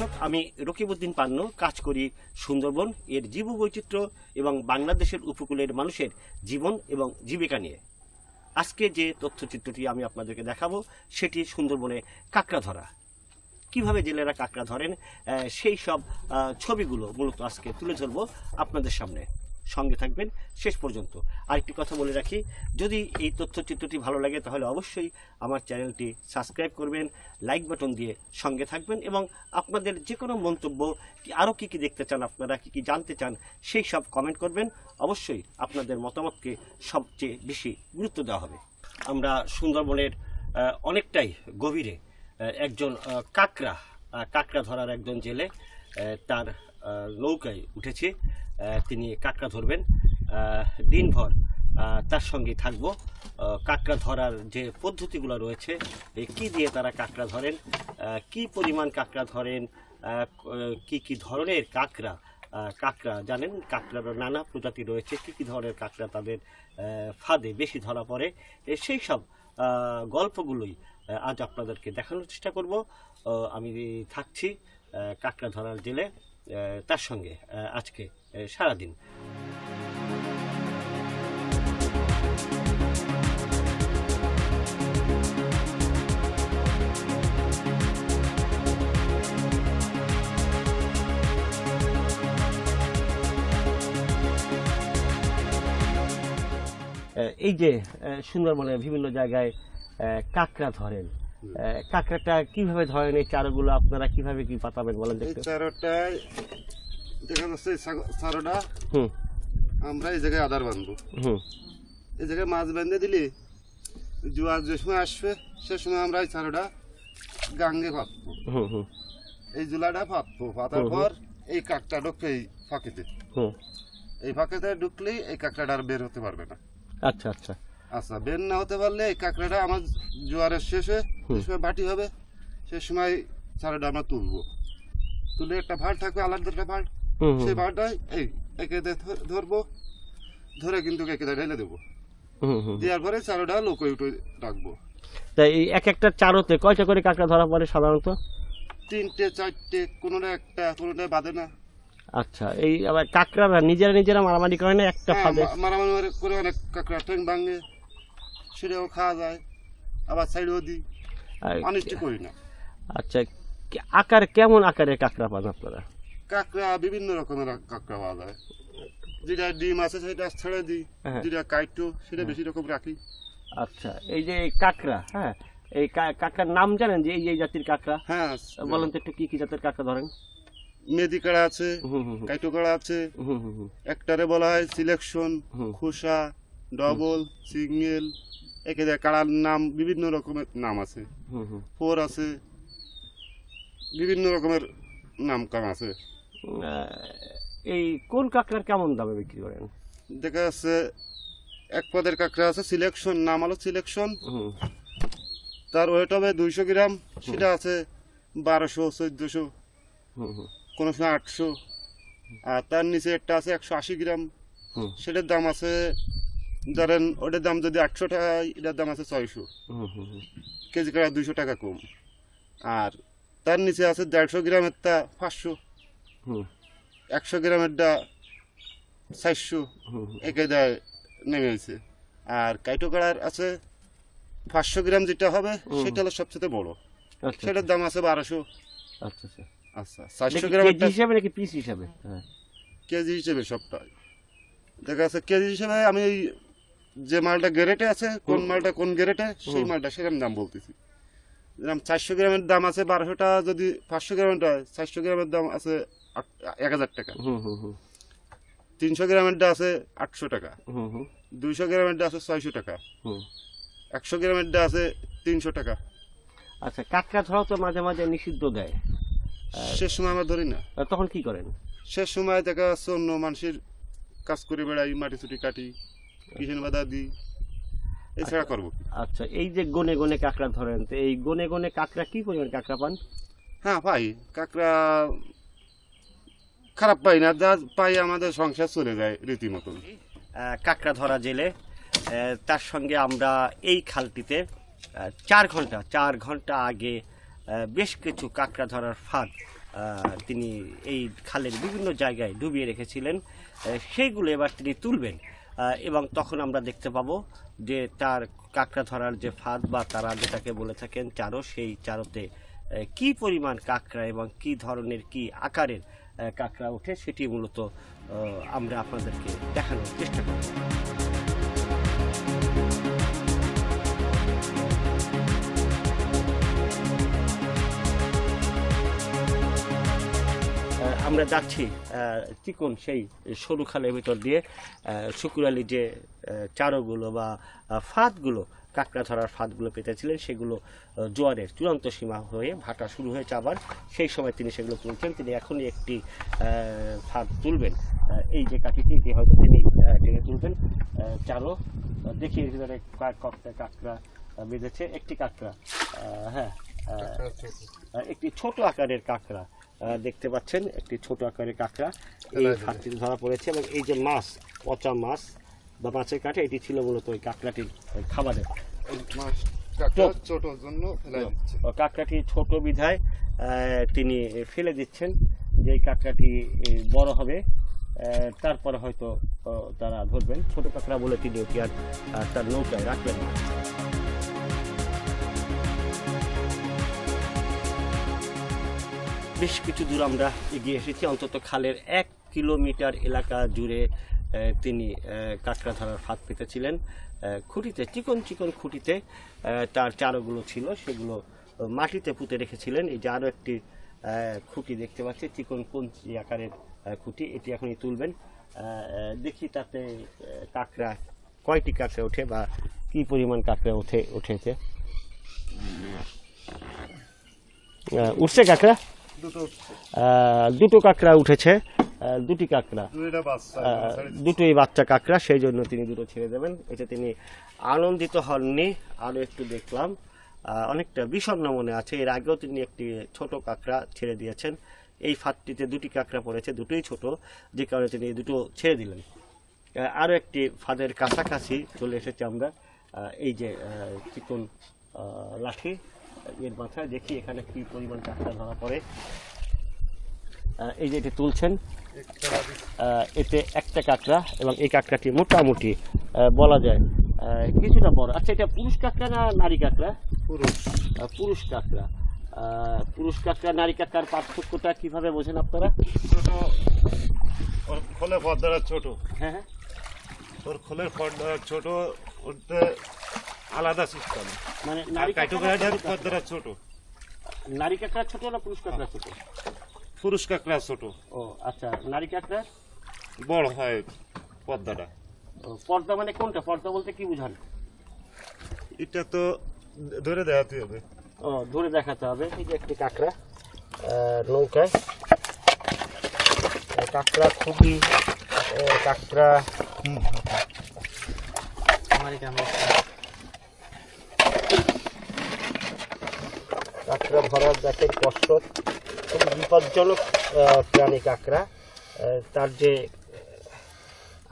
দর্শক, আমি রকিবউদ্দিন পান্ন, কাজ করি সুন্দরবন, এর জীববৈচিত্র্য এবং বাংলাদেশের উপকূলের মানুষের জীবন এবং জীবিকা নিয়ে। আজকে যে তথ্যচিত্রটি আমি আপনাদেরকে দেখাবো, সেটি সুন্দরবনে কাঁকড়া ধরা কীভাবে জেলেরা কাঁকড়া ধরেন সেই সব ছবিগুলো মূলত আজকে তুলে ধরবো আপনাদের সামনে। সঙ্গে থাকবেন। শেষ পর্যন্ত আরেকটি কথা বলে রাখি যদি এই তথ্যচিত্রটি ভালো লাগে তাহলে অবশ্যই আমার চ্যানেলটি সাবস্ক্রাইব করবেন লাইক বাটন দিয়ে সঙ্গে থাকবেন এবং আপনাদের যে কোনো মন্তব্য কি আরও কী কী দেখতে চান আপনারা কী কী জানতে চান সেই সব কমেন্ট করবেন। অবশ্যই আপনাদের মতামতকে সবচেয়ে বেশি গুরুত্ব দেওয়া হবে। আমরা সুন্দরবনের অনেকটাই গভীরে একজন কাকড়া আহ, ধরার একজন জেলে তার নৌকায় উঠেছে। তিনি কাকড়া ধরবেন। দিনভর তার সঙ্গে থাকব। কাকড়া ধরার যে পদ্ধতিগুলো রয়েছে কি দিয়ে তারা কাকড়া ধরেন কি পরিমাণ কাকড়া ধরেন ক- কি ধরনের কাকড়া কাকড়া জানেন? কাকড়ার নানা প্রজাতি রয়েছে। কি কি ধরনের কাকড়া তাদের ফাঁদে বেশি ধরা পড়ে? সেই সব গল্পগুলোই আজ আপনাদেরকে দেখানোর চেষ্টা করব। আমি থাকছি কাকড়া ধরার জেলে তার সঙ্গে আজকে সারাদিন। এই যে আহ, সুন্দরবনের বিভিন্ন জায়গায় আহ, কাঁকড়া ধরেন আহ, কাঁকড়াটা কীভাবে ধরেন? এই চারগুলো আপনারা কীভাবে কি পাতাবেন বলেন চারোটায় দেখা যাচ্ছে হুম। আমরা এই জায়গায় বাঁধবো। হুম। এই জায়গায় মাছ বেঁধে দিলি জোয়ার যে সময় আসবে সে সময় আমরা এই চারোটা গাঙ্গে এই জুলাটা। পর এই কাকটা ঢুকবে এই ফাঁকিতে। এই ফাঁকিতে ঢুকলেই এই কাঁকড়াটা আর বের হতে পারবে না। আচ্ছা আচ্ছা। আচ্ছা বের না হতে পারলে এই কাঁকড়াটা আমার জোয়ারের শেষে। যে সময় বাটি হবে সে সময় চারোটা আমরা তুলবো। তুলে একটা ভাড় থাকবে আলাদা একটা ভাড় সেই ভাড়টাই এই একে ধরবো ধরে কিন্তু একে ঢেলে দেবো। দেওয়ার পরে চারোটা লোক উঠে রাখব। তাই এই এক একটা চারোতে কয়টা করে কাঁকড়া ধরা পড়ে সাধারণত? তিনটে চারটে কোনোটা একটা কোনোটা বাঁধে না। আচ্ছা এই আবার কাঁকড়ারা নিজেরা নিজেরা মারামারি করে না? একটা হ্যাঁ, ফাঁদে? মারামারি মারি করে অনেক কাঁকড়া ঠ্যাং ভাঙে সেটাও খাওয়া যায়। আবার সাইডেও দিই অনিষ্টি করি না। আচ্ছা আকার কেমন আকারের কাঁকড়া পান আপনারা? কাঁকড়া বিভিন্ন রকমের কাঁকড়া পাওয়া যায়। যেটা ডিম আছে সেটা ছেড়ে দিই। হ্যাঁ। যেটা কাইটো সেটা বেশি রকম রাখি। আচ্ছা এই যে কাঁকড়া হ্যাঁ এই কাঁকড়ার নাম জানেন যে এই এই জাতির কাঁকড়া? হ্যাঁ। বলেন তো একটু কি কি জাতের কাঁকড়া ধরেন? মেদি কাড়া আছে কাইটো কাড়া আছে। একটারে বলা হয় সিলেকশন। খোসা ডবল সিঙ্গেল একে যায় কাড়ার নাম বিভিন্ন রকমের নাম আছে। ফোর আছে বিভিন্ন রকমের নাম কাম আছে। এই কোন কাঁকড়ার কেমন দামে বিক্রি করেন? দেখা যাচ্ছে এক পদের কাঁকড়া আছে সিলেকশন নাম হলো সিলেকশন তার ওয়েট হবে দুইশো গ্রাম সেটা আছে বারোশো চোদ্দোশো কোনো সময় আটশো। আর তার নিচে একটা আছে একশো আশি গ্রাম সেটার দাম আছে ধরেন ওটার দাম যদি আটশো টাকা এটার দাম আছে ছয়শো। কেজি কাটা দুইশো টাকা কম। আর তার নিচে আছে দেড়শো গ্রামেরটা পাঁচশো। হুম একশো গ্রামেরটা চারশো। একে দেয় নেমেছে আর কাইটো কাড়ার আছে পাঁচশো গ্রাম যেটা হবে সেটা হলো সবচেয়ে বড়। আচ্ছা সেটার দাম আছে বারোশো। আচ্ছা আচ্ছা। আচ্ছা চারশো গ্রামের হিসাবে নাকি পিস হিসাবে? হ্যাঁ। কেজি হিসেবে সবটাই। দেখা যাচ্ছে কেজি হিসেবে আমি যে মালটা গ্রেটে আছে কোন মালটা কোন গ্রেটে সেই মালটা সেরকম দাম বলতেছি। যেরকম চারশো গ্রামের দাম আছে বারোশো টাকা যদি পাঁচশো গ্রামেরটা হয় চারশো গ্রামের দাম আছে এক হাজার টাকা। হুম হুম হুম। তিনশো গ্রামেরটা আছে আটশো টাকা। দুইশো গ্রামেরটা আছে ছয়শো টাকা। হুম। একশো গ্রামেরটা আছে তিনশো টাকা। আচ্ছা কাঁকড়া ধরাও তো মাঝে মাঝে নিষিদ্ধ দেয়। শেষ সময় আমরা ধরি না। তখন কি করেন? শেষ সময় দেখা যাচ্ছে অন্য মানুষের কাজ করে বেড়াই মাটি চুটি কাটি কিষেন বাধা দিই এছাড়া করব আচ্ছা এই যে গনে গনে কাঁকড়া ধরেন তো এই গনে গনে কাঁকড়া কি পরিমাণ কাঁকড়া পান? হ্যাঁ পাই। কাঁকড়া খারাপ পাই না, যা পাই আমাদের সংসার চলে যায় রীতিমতন। কাঁকড়া ধরা জেলে তার সঙ্গে আমরা এই খালটিতে চার ঘণ্টা চার ঘণ্টা আগে বেশ কিছু কাঁকড়া ধরার ফাঁদ তিনি এই খালের বিভিন্ন জায়গায় ডুবিয়ে রেখেছিলেন। সেইগুলো এবার তিনি তুলবেন এবং তখন আমরা দেখতে পাবো যে তার কাঁকড়া ধরার যে ফাঁদ বা তারা যেটাকে বলে থাকেন চারো, সেই চারোতে কি পরিমাণ কাঁকড়া এবং কি ধরনের, কি আকারের কাঁকড়া ওঠে সেটি মূলত আমরা আপনাদেরকে দেখানোর চেষ্টা আহ, আমরা যাচ্ছি চিকন সেই সরু খালের ভিতর দিয়ে শুকুরালি যে চারোগুলো বা ফাঁদগুলো কাঁকড়া ধরার ফাঁদগুলো পেতেছিলেন সেগুলো জোয়ারের চূড়ান্ত সীমা হয়ে ভাটা শুরু হয়েছে আবার। সেই সময় তিনি সেগুলো তুলছেন তিনি এখনই একটি ফাঁদ তুলবেন। এই যে কাঠিটি এটি হয়তো তিনি টেনে তুলবেন। চারো দেখি এর ভিতরে কাঁকড়া বেঁধেছে। একটি কাঁকড়া হ্যাঁ একটি ছোট আকারের কাঁকড়া দেখতে পাচ্ছেন। একটি ছোট আকারের কাঁকড়া। এই ফাঁকটিতে ধরা পড়েছে এবং এই যে মাছ পচা মাছ বা মাছের কাঠে এটি ছিল মূলত ওই কাঁকড়াটির খাবারের। ছোটোর জন্য কাঁকড়াটি ছোট বিধায় তিনি ফেলে দিচ্ছেন যে কাঁকড়াটি বড় হবে। তারপরে হয়তো তারা ধরবেন। ছোট কাঁকড়া বলে তিনি ওটি আর তার নৌকায় রাখলেন না। বেশ কিছু দূর আমরা এগিয়ে এসেছি। অন্তত খালের এক কিলোমিটার এলাকা জুড়ে তিনি কাঁকড়া ধরার ফাঁদ পেতেছিলেন। খুঁটিতে চিকন চিকন খুঁটিতে তার চারগুলো ছিল সেগুলো মাটিতে পুঁতে রেখেছিলেন। এই যে আরও একটি খুঁটি দেখতে পাচ্ছি চিকন কঞ্চি আকারের খুঁটি। এটি এখনই তুলবেন। দেখি তাতে কাঁকড়া কয়টি কাঁকড়া ওঠে বা কি পরিমাণ কাঁকড়া ওঠে উঠেছে? উঠছে কাঁকড়া? দুটো দুটো কাঁকড়া উঠেছে। দুটি কাঁকড়া। দুটোই বাচ্চা কাঁকড়া সেই জন্য তিনি দুটো ছেড়ে দেবেন। এতে তিনি আনন্দিত হননি। আরও একটু দেখলাম। অনেকটা বিষণ্ণ মনে আছে। এর আগেও তিনি একটি ছোট কাঁকড়া ছেড়ে দিয়েছেন। এই ফাঁদটিতে দুটি কাঁকড়া পড়েছে দুটোই ছোট যে কারণে তিনি দুটো ছেড়ে দিলেন। আরও একটি ফাঁদের কাছাকাছি চলে এসেছি আমরা। এই যে চিকন লাঠি এর মাথায়। দেখি এখানে কি পরিমাণ কাঁকড়া ধরা পড়ে। এই যে এটি তুলছেন এতে একটা কাঁকড়া এবং এই কাঁকড়াটি মোটামুটি বলা যায় কিছুটা বড়। আচ্ছা এটা পুরুষ কাঁকড়া না নারী কাঁকড়া? পুরুষ। পুরুষ কাঁকড়া। পুরুষ কাঁকড়া নারী কাঁকড়ার পার্থক্যটা কীভাবে বোঝেন আপনারা? ছোট ওর খোলে পর্দাটা ছোট। হ্যাঁ হ্যাঁ। ওর খোলের পর্দা ছোট ওতে আলাদা সিস্টেম মানে নারী কাঁকড়া? পর্দাটা ছোট। নারী কাঁকড়া ছোট না পুরুষ কাঁকড়া ছোট? পুরুষ কাঁকড়া ছোট। ও আচ্ছা নারী কাঁকড়া বড় হয় পর্দাটা। ও, পর্দা মানে কোনটা? পর্দা বলতে কি বুঝান? এটা তো ধরে দেখাতে হবে। ও ধরে দেখাতে হবে। এই যে একটি কাঁকড়া নৌকায় কাঁকড়া খুবই কাঁকড়া কাঁকড়া ধরার দেখেন কষ্ট খুব বিপজ্জনক প্রাণী কাঁকড়া। তার যে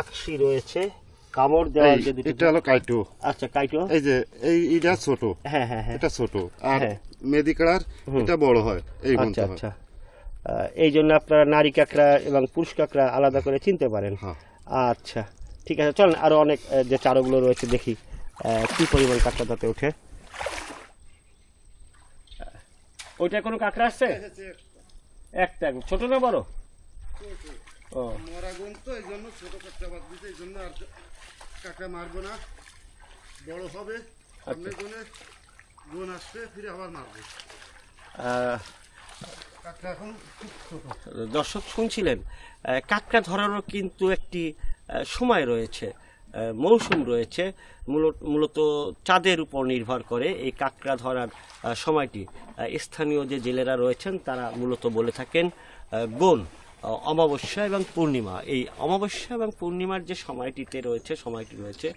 আকশি রয়েছে কামড় দেওয়ার যে দুটি এটা হলো কাইটো। আচ্ছা কাইটো। এই যে এই এটা ছোট। হ্যাঁ হ্যাঁ হ্যাঁ। এটা ছোট। আর হ্যাঁ। এটা বড় হয়। এই আচ্ছা আচ্ছা। এই জন্য আপনারা নারী কাঁকড়া এবং পুরুষ কাঁকড়া আলাদা করে চিনতে পারেন। হ্যাঁ। আচ্ছা ঠিক আছে। চলেন আরও অনেক যে চারগুলো রয়েছে দেখি কি পরিমাণ কাঁকড়া তাতে ওঠে। ওইটা কোনো কাঁকড়া আসছে একটা। ছোট না বড়? ও। তো এই জন্য ছোট কাঁকড়া বাদ দিতে এই জন্য আর কাঁকড়া মারবো না। বড় হবে সামনে গুণ আসবে ফিরে আবার মারবো। দর্শক শুনছিলেন কাঁকড়া ধরারও কিন্তু একটি সময় রয়েছে। মৌসুম রয়েছে। মূলত- চাঁদের উপর নির্ভর করে এই কাঁকড়া ধরার সময়টি। স্থানীয় যে জেলেরা রয়েছেন, তারা মূলত বলে থাকেন গোন অমাবস্যা এবং পূর্ণিমা। এই অমাবস্যা এবং পূর্ণিমার যে সময়টিতে রয়েছে, সময়টি রয়েছে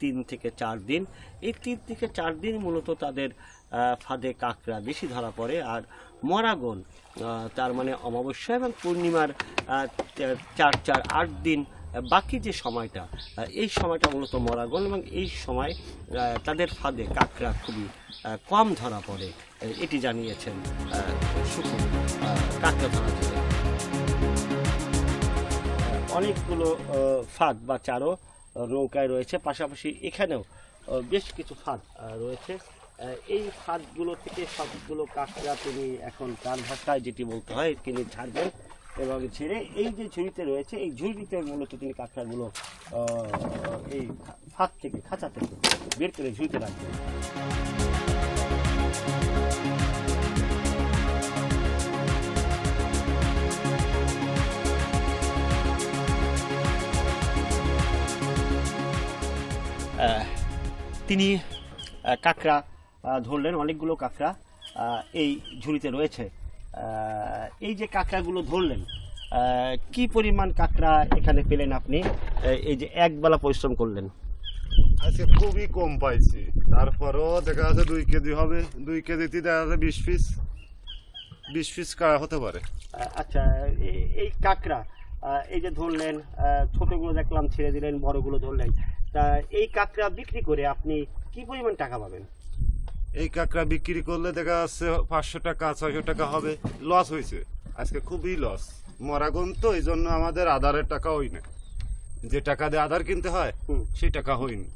তিন থেকে চার দিন। এই তিন থেকে চার দিন মূলত তাদের ফাঁদে কাঁকড়া বেশি ধরা পড়ে। আর মরাগন তার মানে অমাবস্যা এবং পূর্ণিমার চার চার আট দিন বাকি যে সময়টা এই সময়টা মূলত মরাগন এবং এই সময় তাদের ফাঁদে কাঁকড়া খুবই কম ধরা পড়ে। এটি জানিয়েছেন শুকুর কাঁকড়া ধরা অনেকগুলো ফাঁদ বা চারো নৌকায় রয়েছে। পাশাপাশি এখানেও বেশ কিছু ফাঁদ রয়েছে। এই ফাঁদগুলো থেকে সবগুলো কাঁকড়া তিনি এখন তার ভাষায় যেটি বলতে হয়, তিনি ছাড়বেন এবং ছেড়ে এই যে ঝুড়িতে রয়েছে, এই ঝুড়িতে মূলত তিনি কাঁকড়াগুলো এই ফাঁক থেকে, খাঁচা থেকে বের করে ঝুড়িতে রাখবেন তিনি কাঁকড়া ধরলেন, অনেকগুলো কাঁকড়া এই ঝুড়িতে রয়েছে। এই যে কাঁকড়াগুলো ধরলেন কি পরিমাণ কাঁকড়া এখানে পেলেন আপনি? এই যে একবেলা পরিশ্রম করলেন। আজকে খুবই কম পাইছি। তারপরও দেখা যাচ্ছে দুই কেজি হবে দুই কেজিতে দেখা যাচ্ছে বিশ পিস বিশ পিস হতে পারে। আচ্ছা এই কাঁকড়া এই যে ধরলেন ছোটগুলো দেখলাম ছেড়ে দিলেন বড়গুলো ধরলেন তা এই কাঁকড়া বিক্রি করে আপনি কি পরিমাণ টাকা পাবেন? এই কাঁকড়া বিক্রি করলে দেখা যাচ্ছে পাঁচশো টাকা ছয়শো টাকা হবে। লস হয়েছে। আজকে খুবই লস মরাগুন তো এই জন্য আমাদের আধারের টাকা হই না। যে টাকা দিয়ে আধার কিনতে হয়। সেই টাকা হয়নি।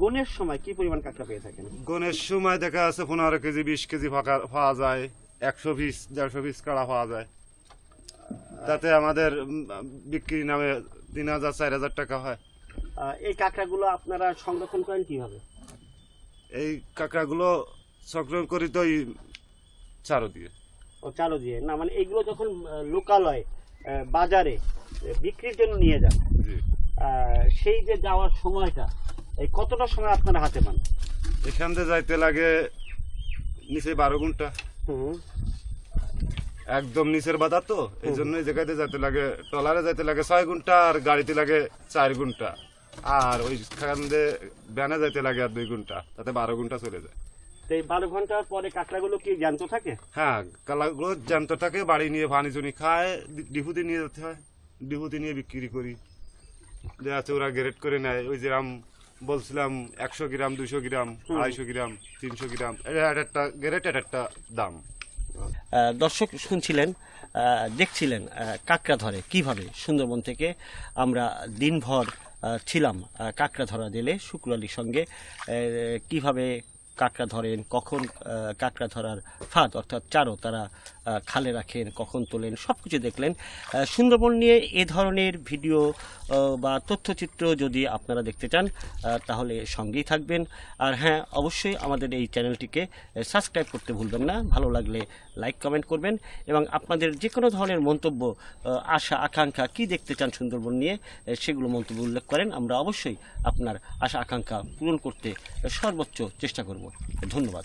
গনের সময় কি পরিমাণ কাঁকড়া পেয়ে থাকেন? গনের সময় দেখা যাচ্ছে পনেরো কেজি বিশ কেজি ফাঁকা পাওয়া যায়। একশো পিস দেড়শো পিস কাড়া পাওয়া যায়। তাতে আমাদের বিক্রি নামে তিন হাজার চার হাজার টাকা হয়। এই কাঁকড়াগুলো আপনারা সংরক্ষণ করেন কীভাবে? এই কাঁকড়াগুলো সংগ্রহ করি তো ওই চারো দিয়ে ও চালো দিয়ে না মানে এইগুলো যখন লোকালয় বাজারে বিক্রির জন্য নিয়ে যান সেই যে যাওয়ার সময়টা এই কতটা সময় আপনারা হাতে পান? এখান থেকে যাইতে লাগে নিচে বারো ঘণ্টা। হুম। একদম নিচের বাজার তো এই জন্য এই জায়গাতে যাইতে লাগে ট্রলারে যাইতে লাগে ছয় ঘণ্টা আর গাড়িতে লাগে চার ঘণ্টা। আর ওইখান দিয়ে ব্যানে যাইতে লাগে আর দুই ঘণ্টা তাতে বারো ঘণ্টা চলে যায়। তো এই বারো ঘণ্টার পরে কাঁকড়াগুলো কি জ্যান্ত থাকে? হ্যাঁ কালাগুলো জ্যান্ত থাকে বাড়ি নিয়ে পানি জনি খায় ডি- ডিপুতে নিয়ে যেতে হয় ডিপুতে নিয়ে বিক্রি করি। দেখা যাচ্ছে ওরা গ্রেড করে নেয় ওই যেরাম বলছিলাম একশো গ্রাম দুশো গ্রাম আড়াইশো গ্রাম তিনশো গ্রাম এটা এক একটা গ্রেড এক একটা দাম। দর্শক শুনছিলেন দেখছিলেন কাঁকড়া ধরে কীভাবে সুন্দরবন থেকে আমরা দিনভর ছিলাম কাঁকড়া ধরা জেলে শুক্র সঙ্গে কীভাবে কাঁকড়া ধরেন, কখন কাঁকড়া ধরার ফাঁদ, অর্থাৎ চারও তারা খালে রাখেন, কখন তোলেন সব কিছু দেখলেন সুন্দরবন নিয়ে এ ধরনের ভিডিও বা তথ্যচিত্র যদি আপনারা দেখতে চান তাহলে সঙ্গেই থাকবেন। আর হ্যাঁ অবশ্যই আমাদের এই চ্যানেলটিকে সাবস্ক্রাইব করতে ভুলবেন না। ভালো লাগলে লাইক, কমেন্ট করবেন এবং আপনাদের যে কোনো ধরনের মন্তব্য আশা, আকাঙ্ক্ষা কি দেখতে চান সুন্দরবন নিয়ে সেগুলো মন্তব্য উল্লেখ করেন। আমরা অবশ্যই আপনার আশা, আকাঙ্ক্ষা পূরণ করতে সর্বোচ্চ চেষ্টা করব। ধন্যবাদ।